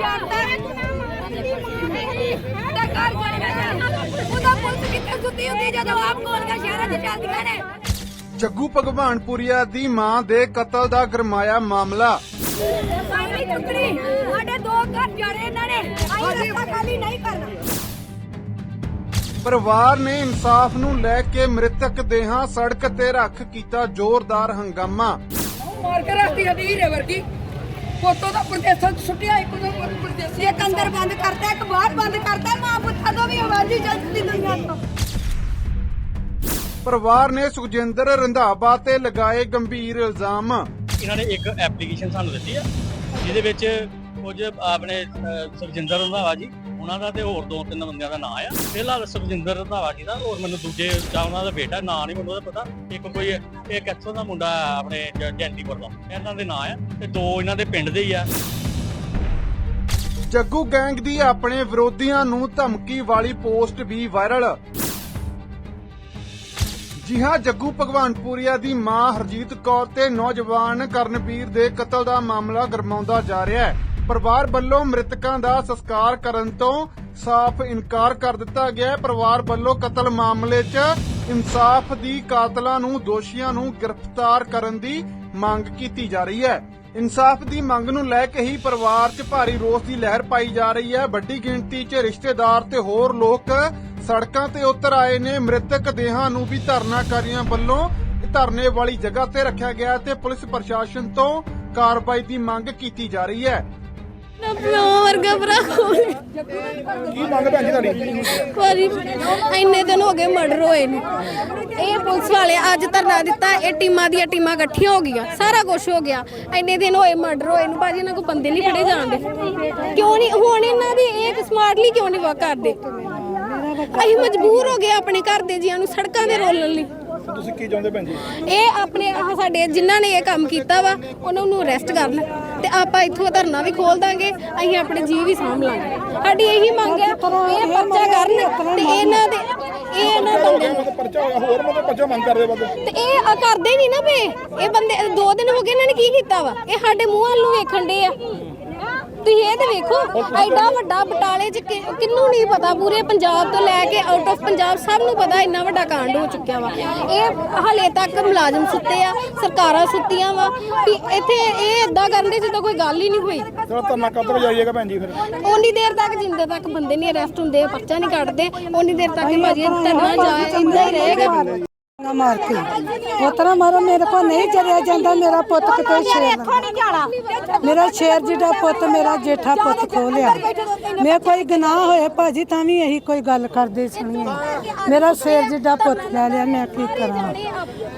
ਜਾਣਦਾ ਹੈ। ਉਹਦਾ ਘਰ ਜਾਣਦਾ ਉਹਦਾ ਪੁਲਿਸ ਕਿੱਥੇ ਸੁੱਤੀ ਹੁੰਦੀ ਜਦੋਂ ਆਪ ਗੋਲੀਆਂ ਸ਼ਹਿਰਾਂ 'ਚ ਚੱਲਦੀਆਂ ਨੇ। ਜੱਗੂ ਭਗਵਾਨਪੁਰੀਆ ਦੀ ਮਾਂ ਦੇ ਕਤਲ ਦਾ ਗਰਮਾਇਆ ਮਾਮਲਾ। ਸਾਡੀ ਟੁਕੜੀ ਸਾਡੇ ਦੋ ਘਰ ਜਾਣੇ ਇਹਨਾਂ ਨੇ। ਅਸੀਂ ਰਸਤਾ ਖਾਲੀ ਨਹੀਂ ਕਰਨਾ। ਪਰਿਵਾਰ ਨੇ ਇਨਸਾਫ ਨੂੰ ਲੈ ਕੇ ਮ੍ਰਿਤਕ ਦੇਹਾਂ ਸੜਕ ਤੇ ਰੱਖ ਕੀਤਾ ਜ਼ੋਰਦਾਰ ਹੰਗਾਮਾ। ਮਾਰ ਕੇ ਰੱਖਦੀ ਹੈ ਹੀਰੇ ਵਰਗੀ। ਫੋਟੋ ਦਾ ਪ੍ਰਦੇਸ਼ਾਂ ਚ ਸੁੱਟਿਆ ਇੱਕ ਦੋ ਪ੍ਰਦੇਸ਼ੀ ਇੱਕ ਅੰਦਰ ਬੰਦ ਕਰਤਾ ਇੱਕ ਬਾਹਰ ਬੰਦ ਕਰਤਾ ਮਾਂ ਪੁੱਤਾਂ ਤੋਂ ਵੀ ਆਵਾਜ਼ੀ ਚੱਲਦੀ ਦੁਨੀਆ ਤੋਂ ਪਰਿਵਾਰ ਨੇ ਸੁਖਜਿੰਦਰ ਰੰਧਾਵਾ ਤੇ ਲਗਾਏ ਗੰਭੀਰ ਇਲਜ਼ਾਮ। ਇਹਨਾਂ ਨੇ ਇੱਕ ਐਪਲੀਕੇਸ਼ਨ ਸਾਨੂੰ ਦਿੱਤੀ ਆ ਜਿਹਦੇ ਵਿੱਚ ਕੁਝ ਆਪਣੇ ਸੁਖਜਿੰਦਰ ਰੰਧਾਵਾ ਜੀ ਉਹਨਾਂ ਦਾ ਤੇ ਹੋਰ ਦੋ ਤਿੰਨ ਬੰਦਿਆਂ ਦਾ ਨਾਂ ਆ। ਫਿਲਹਾਲ ਸੁਖਜਿੰਦਰ ਰੰਧਾਵਾ ਜੀ ਦਾ ਹੋਰ ਮੈਨੂੰ ਦੂਜੇ ਜਾਂ ਉਹਨਾਂ ਦਾ ਬੇਟਾ, ਨਾਂ ਨਹੀਂ ਮੈਨੂੰ ਉਹਦਾ ਪਤਾ। ਇੱਕ ਕੋਈ, ਇੱਕ ਇੱਥੋਂ ਦਾ ਮੁੰਡਾ ਆਪਣੇ ਜ- ਦਾ। ਇਹਨਾਂ ਦੇ ਨਾਂ ਆ ਤੇ ਦੋ ਇਹਨਾਂ ਦੇ ਪਿੰਡ ਦੇ ਹੀ ਆ। ਜੱਗੂ ਗੈਂਗ ਦੀ ਆਪਣੇ ਵਿਰੋਧੀਆਂ ਨੂੰ ਧਮਕੀ ਵਾਲੀ ਪੋਸਟ ਵੀ ਵਾਇਰਲ। ਜੀ ਹਾਂ, ਜੱਗੂ ਭਗਵਾਨਪੁਰੀਆ ਦੀ ਮਾਂ ਹਰਜੀਤ ਕੌਰ ਤੇ ਨੌਜਵਾਨ ਕਰਨਵੀਰ ਦੇ ਕਤਲ ਦਾ ਮਾਮਲਾ ਗਰਮਾਉਂਦਾ ਜਾ ਰਿਹਾ ਹੈ। ਪਰਿਵਾਰ ਵੱਲੋਂ ਮ੍ਰਿਤਕਾਂ ਦਾ ਸੰਸਕਾਰ ਕਰਨ ਤੋਂ ਸਾਫ਼ ਇਨਕਾਰ ਕਰ ਦਿੱਤਾ ਗਿਆ ਹੈ। ਪਰਿਵਾਰ ਵੱਲੋਂ ਕਤਲ ਮਾਮਲੇ 'ਚ ਇਨਸਾਫ ਦੀ ਕਾਤਲਾਂ ਨੂੰ, ਦੋਸ਼ੀਆਂ ਨੂੰ ਗ੍ਰਿਫਤਾਰ ਕਰਨ ਦੀ ਮੰਗ ਕੀਤੀ ਜਾ ਰਹੀ ਹੈ। ਇਨਸਾਫ ਦੀ ਮੰਗ ਨੂੰ ਲੈ ਕੇ ਹੀ ਪਰਿਵਾਰ 'ਚ ਭਾਰੀ ਰੋਸ ਦੀ ਲਹਿਰ ਪਾਈ ਜਾ ਰਹੀ ਹੈ। ਵੱਡੀ ਗਿਣਤੀ 'ਚ ਰਿਸ਼ਤੇਦਾਰ ਤੇ ਹੋਰ ਲੋਕ ਸੜਕਾਂ ਤੇ ਉਤਰ ਆਏ ਨੇ। ਮ੍ਰਿਤਕ ਦੇਹਾਂ ਨੂੰ ਵੀ ਧਰਨਾਕਾਰੀਆਂ ਵੱਲੋਂ ਧਰਨੇ ਵਾਲੀ ਜਗ੍ਹਾ ਤੇ ਰੱਖਿਆ ਗਿਆ ਤੇ ਪੁਲਿਸ ਪ੍ਰਸ਼ਾਸਨ ਤੋਂ ਕਾਰਵਾਈ ਦੀ ਮੰਗ ਕੀਤੀ ਜਾ ਰਹੀ ਹੈ। ਪਿਓ ਵਰਗਾ ਭਰਾ ਕੋਈ ਕੀ ਮੰਗ ਭੈਣ ਜੀ ਤੁਹਾਡੀ? ਭਾਜੀ ਇੰਨੇ ਦਿਨ ਹੋ ਗਏ ਮਰਡਰ ਹੋਏ ਨੂੰ। ਇਹ ਪੁਲਿਸ ਵਾਲੇ ਅੱਜ ਧਰਨਾ ਦਿੱਤਾ ਇਹ ਟੀਮਾਂ ਦੀਆਂ ਟੀਮਾਂ ਇਕੱਠੀਆਂ ਹੋ ਗਈਆਂ ਸਾਰਾ ਕੁਝ ਹੋ ਗਿਆ। ਇੰਨੇ ਦਿਨ ਹੋਏ ਮਰਡਰ ਹੋਏ ਨੂੰ ਭਾਜੀ ਇਹਨਾਂ ਕੋ ਬੰਦੇ ਨਹੀਂ ਫੜੇ ਜਾਂਦੇ ਕਿਉਂ ਨਹੀਂ ਹੁਣ ਇਹਨਾਂ ਦੀ ਇਹ ਸਮਾਰਟਲੀ ਕਿਉਂ ਨਹੀਂ ਵਰਕ ਕਰਦੇ? ਅਸੀਂ ਮਜਬੂਰ ਹੋ ਗਏ ਆਪਣੇ ਘਰ ਦੇ ਜੀਆਂ ਨੂੰ ਸੜਕਾਂ ਤੇ ਰੋਲਣ ਲਈ। ਤੁਸੀਂ ਕੀ ਚਾਹੁੰਦੇ ਭੈਣ ਜੀ? ਇਹ ਆਪਣੇ ਆਹ ਸਾਡੇ ਜਿਨ੍ਹਾਂ ਨੇ ਇਹ ਕੰਮ ਕੀਤਾ ਵਾ ਉਹਨਾਂ ਨੂੰ ਅਰੈਸਟ ਕਰਨ। ਤੇ ਆਪਾਂ ਇੱਥੋਂ ਧਰਨਾ ਵੀ ਖੋਲ ਦਾਂਗੇ ਅਸੀਂ ਆਪਣੇ ਜੀਵ ਵੀ ਸਾਂਭ ਲਾਂਗੇ। ਸਾਡੀ ਇਹੀ ਮੰਗ ਹੈ ਇਹ ਪਰਚਾ ਕਰਨ ਤੇ ਇਹਨਾਂ ਦੇ ਇਹ ਇਹਨਾਂ ਬੰਦਿਆਂ ਨੂੰ ਪਰਚਾ ਹੋਇਆ ਹੋਰ ਮਤਲਬ ਪਰਚਾ ਮੰਗ ਕਰਦੇ ਬੰਦੇ। ਤੇ ਇਹ ਆ ਕਰਦੇ ਨਹੀਂ ਨਾ ਪਏ। ਇਹ ਬੰਦੇ ਦੋ ਦਿਨ ਹੋ ਗਏ ਇਹਨਾਂ ਨੇ ਕੀ ਕੀਤਾ ਵਾ? ਇਹ ਸਾਡੇ ਮੂੰਹ ਵੱਲ ਨੂੰ ਵੇਖਣ ਦੇ ਆ। ਤੁਸੀਂ ਇਹ ਤੇ ਵੇਖੋ ਐਡਾ ਵੱਡਾ ਬਟਾਲੇ ਚ ਕਿ- ਕਿਹਨੂੰ ਨਹੀਂ ਪਤਾ ਪੂਰੇ ਪੰਜਾਬ ਤੋਂ ਲੈ ਕੇ ਆਊਟ ਆਫ ਪੰਜਾਬ ਸਭ ਨੂੰ ਪਤਾ ਇੰਨਾ ਵੱਡਾ ਕਾਂਡ ਹੋ ਚੁੱਕਿਆ ਵਾ। ਇਹ ਹਲੇ ਤੱਕ ਮੁਲਾਜ਼ਮ ਸੁੱਤੇ ਆ ਸਰਕਾਰਾਂ ਸੁੱਤੀਆਂ ਵਾ ਵੀ ਇੱਥੇ ਇਹ ਇਦਾਂ ਕਰਨ ਦੇ ਜਿੱਦਾਂ ਕੋਈ ਗੱਲ ਹੀ ਨਹੀਂ ਹੋਈ। ਚਲੋ ਧਰਨਾ ਕਦੋਂ ਜਾਈਏਗਾ ਭੈਣ ਜੀ ਫਿਰ? ਉਨੀ ਦੇਰ ਤੱਕ ਜਿੰਦੇ ਤੱਕ ਬੰਦੇ ਨਹੀਂ ਅਰੈਸਟ ਹੁੰਦੇ ਪਰਚਾ ਨਹੀਂ ਕੱਢਦੇ ਉਨੀ ਦੇਰ ਤੱਕ ਹੀ ਭਾਜੀ ਇਹ ਧਰਨਾ ਜਾਏ ਇੰਦਾ ਹੀ ਰਹੇਗਾ। ਨਾ ਮਾਰ ਕੇ। ਉਤਰਾ ਮਾਰੋ ਮੇਰੇ ਕੋ ਨਹੀਂ ਚਲਿਆ ਜਾਂਦਾ ਮੇਰਾ ਪੁੱਤ ਕਿਤੇ ਸ਼ੇਰ ਨਾ ਮੇਰਾ ਸ਼ੇਰ ਜਿਹੜਾ ਪੁੱਤ ਮੇਰਾ ਜੇਠਾ ਪੁੱਤ ਖੋ ਲਿਆ। ਮੈਂ ਕੋਈ ਗੁਨਾਹ ਹੋਏ ਭਾਜੀ ਤਾਂ ਵੀ ਇਹੀ ਕੋਈ ਗੱਲ ਕਰਦੇ ਸੁਣੀਏ। ਮੇਰਾ ਸ਼ੇਰ ਜਿਹੜਾ ਪੁੱਤ ਲੈ ਲਿਆ ਮੈਂ ਕੀ ਕਰਾਂ?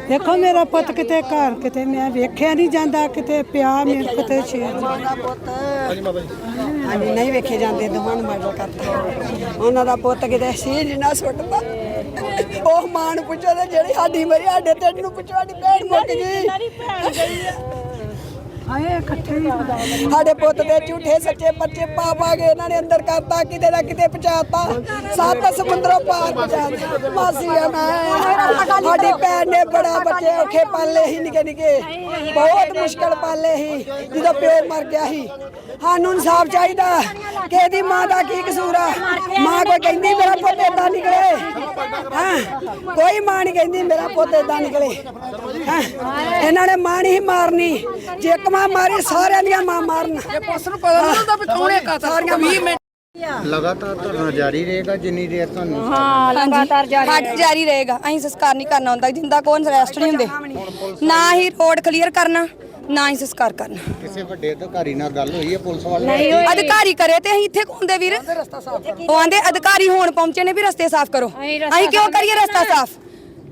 ਦੇਖੋ ਮੇਰਾ ਪੁੱਤ ਕਿਤੇ ਘਰ ਕਿਤੇ ਮੈਂ ਵੇਖਿਆ ਨਹੀਂ ਜਾਂਦਾ ਕਿਤੇ ਪਿਆ ਮੇਰੇ ਕਿਤੇ ਸ਼ੇਰ ਹਾਂਜੀ ਨਹੀਂ ਵੇਖੇ ਜਾਂਦੇ ਦੋਵਾਂ ਨੂੰ ਮਰਡਰ ਕਰਤਾ ਉਹਨਾਂ ਦਾ ਪੁੱਤ ਕਿਤੇ ਸੀ ਜਿੰਨਾ ਸੁੱਟਦਾ। ਉਹ ਮਾਂ ਨੂੰ ਪੁੱਛੋ ਤੇ ਜਿਹੜੀ ਸਾਡੀ ਮਰੀ ਸਾਡੇ ਢਿੱਡ ਨੂੰ ਪੁੱਛੋ ਸਾਡੀ ਭੈਣ ਮੁੱਕ ਗਈ। ਆਏ ਇਕੱਠੇ ਹੀ ਸਾਡੇ ਪੁੱਤ ਦੇ ਝੂਠੇ ਸੱਚੇ ਪਰਚੇ ਪਾ ਪਾ ਕੇ ਇਹਨਾਂ ਨੇ ਅੰਦਰ ਕਰਤਾ ਕਿਤੇ ਨਾ ਕਿਤੇ ਪਹੁੰਚਾਤਾ। ਸੱਤ ਸਮੁੰਦਰੋਂ ਪਾਰ ਪਹੁੰਚਾਤਾ ਮਾਸੀ ਆ ਮੈਂ। ਸਾਡੀ ਭੈਣ ਨੇ ਬੜਾ ਬੱਚੇ ਔਖੇ ਪਾਲੇ ਸੀ ਨਿੱਕੇ ਨਿੱਕੇ ਬਹੁਤ ਮੁਸ਼ਕਲ ਪਾਲੇ ਸੀ। ਜਦੋਂ ਪਿਓ ਮਰ ਗਿਆ ਸੀ ਸਾਨੂੰ ਇਨਸਾਫ ਚਾਹੀਦਾ। ਕਿ ਇਹਦੀ ਮਾਂ ਦਾ ਕੀ ਕਸੂਰ ਆ? ਮਾਂ ਕੋਈ ਕਹਿੰਦੀ ਮੇਰਾ ਪੁੱਤ ਏਦਾਂ ਨਿਕਲੇ। ਹਾਂ? ਕੋਈ ਮਾਂ ਨਹੀਂ ਕਹਿੰਦੀ ਮੇਰਾ ਪੁੱਤ ਏਦਾਂ ਨਿਕਲੇ। ਹੈਂ? ਇਹਨਾਂ ਨੇ ਮਾਂ ਨਹੀਂ ਮਾਰਨੀ। ਜੇ ਇੱਕ ਮਾਂ ਮਾਰੀ ਸਾਰਿਆਂ ਦੀਆਂ ਮਾਂ ਮਾਰਨ। ਪੁਲਿਸ ਨੂੰ ਪਤਾ ਨਹੀਂ ਹੁੰਦਾ ਵੀ ਕੌਣ ਹੈ ਕਾਤਲ ਸਾਰੀਆਂ 20 ਮਿੰਟ। ਲਗਾਤਾਰ ਧਰਨਾ ਜਾਰੀ ਰਹੇਗਾ ਜਿੰਨੀ ਦੇਰ ਤੁਹਾਨੂੰ ਹਾਂ ਲਗਾਤਾਰ ਜਾਰੀ ਜਾਰੀ ਰਹੇਗਾ। ਅਸੀਂ ਸੰਸਕਾਰ ਨਹੀਂ ਕਰਨਾ ਹੁੰਦਾ। ਜਿੰਦਾ ਕੋਨ ਅਰੈਸਟ ਨਹੀਂ ਹੁੰਦੇ। ਨਾ ਹੀ ਰੋਡ ਕਲੀਅਰ ਕਰਨਾ। ਨਾ ਹੀ ਸੰਸਕਾਰ ਕਰਨਾ। ਕਿਸੇ ਵੱਡੇ ਅਧਿਕਾਰੀ ਨਾਲ ਗੱਲ ਹੋਈ ਹੈ ਪੁਲਿਸ ਵਾਲੇ ਅਧਿਕਾਰੀ ਕਰੇ ਤੇ ਅਸੀਂ ਇੱਥੇ ਘੁੰਮਦੇ ਵੀਰ। ਉਹ ਆਂਦੇ ਅਧਿਕਾਰੀ ਹੁਣ ਪਹੁੰਚੇ ਨੇ ਵੀ ਰਸਤੇ ਸਾਫ਼ ਕਰੋ। ਅਸੀਂ ਕਿਉਂ ਕਰੀਏ ਰਸਤਾ ਸਾਫ਼?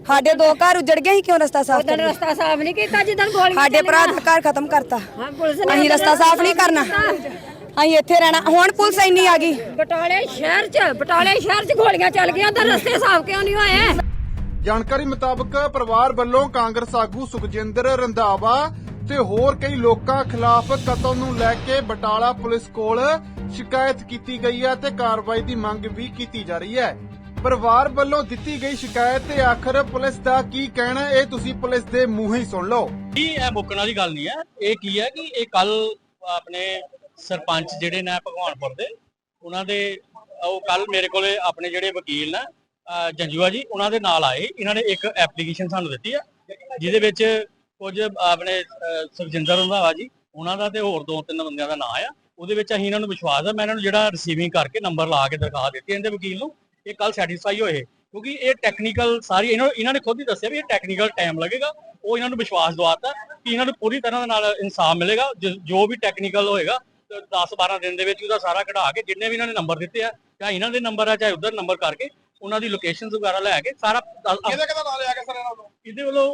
ਸਾਡੇ ਦੋ ਘਰ ਉਜੜ ਗਏ ਅਸੀਂ ਕਿਉਂ ਰਸਤਾ ਸਾਫ਼ ਕਰੀਏ? ਰਸਤਾ ਸਾਫ਼ ਨਹੀਂ ਕੀਤਾ ਜਿੱਦਣ ਗੋਲੀ ਸਾਡੇ ਭਰਾ ਦਾ ਘਰ ਖਤਮ ਕਰਤਾ। ਪੁਲਿਸ ਨੇ ਅਸੀਂ ਰਸਤਾ ਸਾਫ਼ ਨਹੀਂ ਕਰਨਾ। ਅਸੀਂ ਇੱਥੇ ਰਹਿਣਾ। ਹੁਣ ਪੁਲਿਸ ਇੰਨੀ ਆ ਗਈ। ਬਟਾਲੇ ਸ਼ਹਿਰ 'ਚ ਬਟਾਲੇ ਸ਼ਹਿਰ 'ਚ ਗੋਲੀਆਂ ਚੱਲ ਗਈਆਂ ਤਾਂ ਰਸਤੇ ਸਾਫ਼ ਕਿਉਂ ਨਹੀਂ ਹੋਏ? ਜਾਣਕਾਰੀ ਮੁਤਾਬਕ ਪਰਿਵਾਰ ਵੱਲੋਂ ਕਾਂਗਰਸ ਆਗੂ ਸੁਖਜਿੰਦਰ ਰੰਧਾਵਾ ਤੇ ਹੋਰ ਕਈ ਲੋਕਾਂ ਖਿਲਾਫ ਕਤਲ ਨੂੰ ਲੈ ਕੇ ਬਟਾਲਾ ਪੁਲਿਸ ਕੋਲ ਸ਼ਿਕਾਇਤ ਕੀਤੀ ਗਈ ਹੈ ਤੇ ਕਾਰਵਾਈ ਦੀ ਮੰਗ ਵੀ ਕੀਤੀ ਜਾ ਰਹੀ ਹੈ। ਪਰਿਵਾਰ ਵੱਲੋਂ ਦਿੱਤੀ ਗਈ ਸ਼ਿਕਾਇਤ ਤੇ ਆਖਰ ਪੁਲਿਸ ਦਾ ਕੀ ਕਹਿਣਾ ਇਹ ਤੁਸੀਂ ਪੁਲਿਸ ਦੇ ਮੂੰਹੋਂ ਹੀ ਸੁਣ ਲਓ। ਇਹ ਇਹ ਮੁੱਕਣ ਵਾਲੀ ਗੱਲ ਨਹੀਂ ਹੈ। ਇਹ ਕੀ ਹੈ ਕਿ ਇਹ ਕੱਲ ਆਪਣੇ ਸਰਪੰਚ ਜਿਹੜੇ ਨੇ ਭਗਵਾਨਪੁਰ ਦੇ, ਉਹਨਾਂ ਦੇ, ਉਹ ਕੱਲ ਮੇਰੇ ਕੋਲੇ ਆਪਣੇ ਜਿਹੜੇ ਵਕੀਲ ਨੇ, ਅਹ ਜੰਜੂਆ ਜੀ, ਉਹਨਾਂ ਦੇ ਨਾਲ ਆਏ। ਇਹਨਾਂ ਨੇ ਇੱਕ ਐਪਲੀਕੇਸ਼ਨ ਸਾਨੂੰ ਦਿੱਤੀ ਆ ਜਿਹਦੇ ਵਿੱਚ ਕੁਝ ਆਪਣੇ, ਅਹ, ਸੁਖਜਿੰਦਰ ਰੰਧਾਵਾ ਜੀ, ਉਹਨਾਂ ਦਾ ਤੇ ਹੋਰ ਦੋ ਤਿੰਨ ਬੰਦਿਆਂ ਦਾ ਨਾਂ ਆ। ਉਹਦੇ ਵਿੱਚ ਅਸੀਂ ਇਹਨਾਂ ਨੂੰ ਵਿਸ਼ਵਾਸ ਆ, ਮੈਂ ਇਹਨਾਂ ਨੂੰ ਜਿਹੜਾ ਰਿਸੀਵਿੰਗ ਕਰਕੇ ਨੰਬਰ ਲਾ ਕੇ ਦਿਖਾ ਦਿੱਤੀ ਇਹਦੇ ਵਕੀਲ ਨੂੰ, ਇਹ ਕੱਲ ਸੈਟੀਸਫਾਈ ਹੋਏ। ਕਿਉਂਕਿ ਇਹ ਟੈਕਨੀਕਲ ਸਾਰੀ ਇਹਨਾਂ ਇਹਨਾਂ ਨੇ ਖੁਦ ਹੀ ਦੱਸਿਆ ਵੀ ਇਹ ਟੈਕਨੀਕਲ ਟਾਈਮ ਲੱਗੇਗਾ। ਉਹ ਇਹਨਾਂ ਨੂੰ ਵਿਸ਼ਵਾਸ ਦਵਾਤਾ ਕਿ ਇਹਨਾਂ ਨੂੰ ਪੂਰੀ ਤਰ੍ਹਾਂ ਦੇ ਨਾਲ ਇਨਸਾਫ ਮਿਲੇਗਾ। ਜੋ ਵੀ ਟੈਕਨੀਕਲ ਹੋਏਗਾ 10 12 ਦਿਨ ਦੇ ਵਿੱਚ ਉਹਦਾ ਸਾਰਾ ਕਢਾ ਕੇ ਜਿੰਨੇ ਵੀ ਇਹਨਾਂ ਨੇ ਨੰਬਰ ਦਿੱਤੇ ਆ, ਚਾਹੇ ਇਹਨਾਂ ਦੇ ਨੰਬਰ ਆ, ਚਾਹੇ ਉਧਰ ਨੰਬਰ ਕਰਕੇ ਉਹਨਾਂ ਦੀ ਲੋਕੇਸ਼ਨਸ ਵਗੈਰਾ ਲੈ ਕੇ ਸਾਰਾ ਕਿਹਦੇ ਕਿਹਦਾ ਨਾਂ ਲਿਆ ਗਿਆ ਸਰ ਇਹਨਾਂ ਵੱਲੋਂ ਇਹਦੇ ਵੱਲੋਂ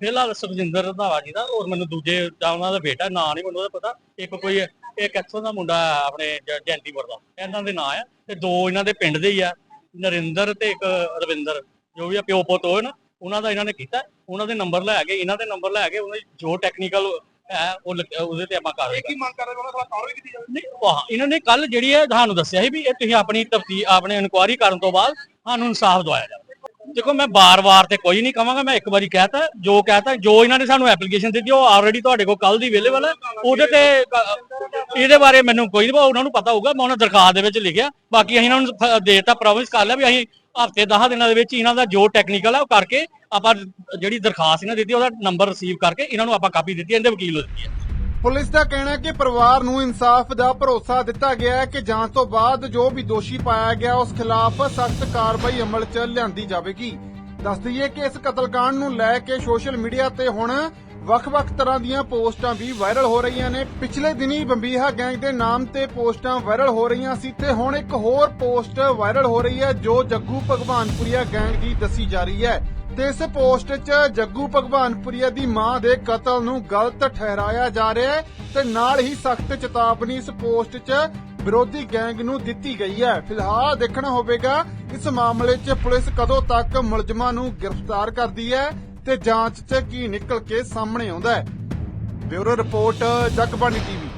ਫਿਲਹਾਲ ਸੁਖਜਿੰਦਰ ਰੰਧਾਵਾ ਜੀ ਦਾ ਔਰ ਮੈਨੂੰ ਦੂਜੇ ਦਾ ਉਹਨਾਂ ਦਾ ਬੇਟਾ ਨਾਂ ਨਹੀਂ ਮੈਨੂੰ ਉਹਦਾ ਪਤਾ। ਇੱਕ ਕੋਈ ਇੱਕ ਇੱਥੋਂ ਦਾ ਮੁੰਡਾ ਆਪਣੇ ਜੈਂਤੀਪੁਰ ਦਾ। ਇਹਨਾਂ ਦੇ ਨਾਂ ਆ ਤੇ ਦੋ ਇਹਨਾਂ ਦੇ ਪਿੰਡ ਦੇ ਹੀ ਆ। ਨਰਿੰਦਰ ਤੇ ਇੱਕ ਰਵਿੰਦਰ ਜੋ ਵੀ ਆ ਪਿਓ ਪੁੱਤ ਹੋਏ ਨਾ ਉਹਨਾਂ ਦਾ ਇਹਨਾਂ ਨੇ ਕੀਤਾ। ਉਹਨਾਂ ਦੇ ਨੰਬਰ ਲੈ ਕੇ ਇਹਨਾਂ ਦੇ ਨੰਬਰ ਲੈ ਕੇ ਉਹਨਾਂ ਦੀ ਜੋ ਟੈਕਨੀਕਲ ਹੈ ਉਹ ਉਹਦੇ ਤੇ ਆਪਾਂ ਕਰ ਇਹ ਕੀ ਮੰਗ ਕਰ ਰਹੇ ਉਹਨਾਂ ਖਿਲਾਫ ਕਾਰਵਾਈ ਕੀਤੀ ਜਾਵੇ? ਨਹੀਂ ਉਹ ਇਹਨਾਂ ਨੇ ਕੱਲ ਜਿਹੜੀ ਹੈ ਤੁਹਾਨੂੰ ਦੱਸਿਆ ਸੀ ਵੀ ਇਹ ਤੁਸੀਂ ਆਪਣੀ ਤਫਤੀ ਆਪਣੇ ਇਨਕੁਆਇਰੀ ਕਰਨ ਤੋਂ ਬਾਅਦ ਸਾਨੂੰ ਇਨਸਾਫ ਦਵਾਇਆ ਜਾਵੇ। ਦੇਖੋ ਮੈਂ ਬਾਰ-ਬਾਰ ਤੇ ਕੋਈ ਨਹੀਂ ਕਵਾਂਗਾ ਮੈਂ ਇੱਕ ਵਾਰੀ ਕਹਿਤਾ ਜੋ ਕਹਿਤਾ ਜੋ ਇਹਨਾਂ ਨੇ ਸਾਨੂੰ ਐਪਲੀਕੇਸ਼ਨ ਦਿੱਤੀ ਉਹ ਆਲਰੇਡੀ ਤੁਹਾਡੇ ਕੋਲ ਕੱਲ ਦੀ ਅਵੇਲੇਬਲ ਹੈ। ਉਹਦੇ ਤੇ ਕ- ਇਹਦੇ ਬਾਰੇ ਮੈਨੂੰ ਕੋਈ ਨਹੀਂ ਉਹਨਾਂ ਨੂੰ ਪਤਾ ਹੋਊਗਾ ਮੈਂ ਉਹਨਾਂ ਦਰਖਾਸਤ ਦੇ ਵਿੱਚ ਲਿਖਿਆ। ਬਾਕੀ ਅਸੀਂ ਇਹਨਾਂ ਨੂੰ ਦੇਤਾ ਪ੍ਰੋਮਿਸ ਕਰ ਲਿਆ ਵੀ ਅਸੀਂ ਹਫ਼ਤੇ 10 ਦਿਨਾਂ ਦੇ ਵਿੱਚ ਇਹਨਾਂ ਦਾ ਜੋ ਟੈਕਨੀਕਲ ਹੈ ਉਹ ਕਰਕੇ ਆਪਾਂ ਜਿਹੜੀ ਦਰਖਾਸਤ ਇਹਨਾਂ ਦਿੱਤੀ, ਉਹਦਾ ਨੰਬਰ ਰਿਸੀਵ ਕਰਕੇ ਇਹਨਾਂ ਨੂੰ ਆਪਾਂ ਕਾਪੀ ਦਿੱਤੀ, ਇਹਦੇ ਵਕੀਲ ਨੂੰ ਦਿੱਤੀ ਹੈ। ਪੁਲਿਸ ਦਾ ਕਹਿਣਾ ਹੈ ਕਿ ਪਰਿਵਾਰ ਨੂੰ ਇਨਸਾਫ ਦਾ ਭਰੋਸਾ ਦਿੱਤਾ ਗਿਆ ਹੈ ਕਿ ਜਾਂਚ ਤੋਂ ਬਾਅਦ ਜੋ ਵੀ ਦੋਸ਼ੀ ਪਾਇਆ ਗਿਆ, ਉਸ ਖਿਲਾਫ ਸਖਤ ਕਾਰਵਾਈ ਅਮਲ 'ਚ ਲਿਆਂਦੀ ਜਾਵੇਗੀ। ਦੱਸ ਦਈਏ ਕਿ ਇਸ ਕਤਲकांड ਨੂੰ ਲੈ ਕੇ ਸੋਸ਼ਲ ਮੀਡੀਆ ਤੇ ਹੁਣ ਵੱਖ-ਵੱਖ ਤਰ੍ਹਾਂ ਦੀਆਂ ਪੋਸਟਾਂ ਵੀ ਵਾਇਰਲ ਹੋ ਰਹੀਆਂ ਨੇ। ਪਿਛਲੇ ਦਿਨੀ ਬੰਬੀਹਾ ਗੈਂਗ ਦੇ ਨਾਮ ਤੇ ਪੋਸਟਾਂ ਵਾਇਰਲ ਹੋ ਰਹੀਆਂ ਸੀ ਤੇ ਹੁਣ ਇੱਕ ਹੋਰ ਪੋਸਟ ਵਾਇਰਲ ਹੋ ਰਹੀ ਹੈ, ਜੋ ਜੱਗੂ ਭਗਵਾਨਪੁਰੀਆ ਗੈਂਗ ਦੀ ਦੱਸੀ ਜਾ ਰਹੀ ਹੈ। ਤੇ ਇਸ ਪੋਸਟ 'ਚ ਜੱਗੂ ਭਗਵਾਨਪੁਰੀਆ ਦੀ ਮਾਂ ਦੇ ਕਤਲ ਨੂੰ ਗਲਤ ਠਹਿਰਾਇਆ ਜਾ ਰਿਹਾ ਹੈ ਤੇ ਨਾਲ ਹੀ ਸਖਤ ਚੇਤਾਵਨੀ ਇਸ ਪੋਸਟ 'ਚ ਵਿਰੋਧੀ ਗੈਂਗ ਨੂੰ ਦਿੱਤੀ ਗਈ ਹੈ। ਫਿਲਹਾਲ ਦੇਖਣਾ ਹੋਵੇਗਾ, ਇਸ ਮਾਮਲੇ 'ਚ ਪੁਲਿਸ ਕਦੋਂ ਤੱਕ ਮੁਲਜ਼ਮਾਂ ਨੂੰ ਗ੍ਰਿਫਤਾਰ ਕਰਦੀ ਹੈ ਤੇ ਜਾਂਚ 'ਚ ਕੀ ਨਿਕਲ ਕੇ ਸਾਹਮਣੇ ਆਉਂਦਾ ਹੈ? Bureau report Jagbani TV.